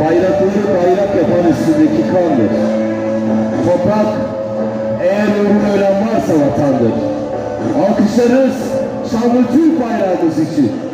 Bayrakları bayrak yapan üstündeki kandır. Toprak eğer uğruna ölen varsa vatandır. Alkışlarınız şanlı Türk bayrağımız için.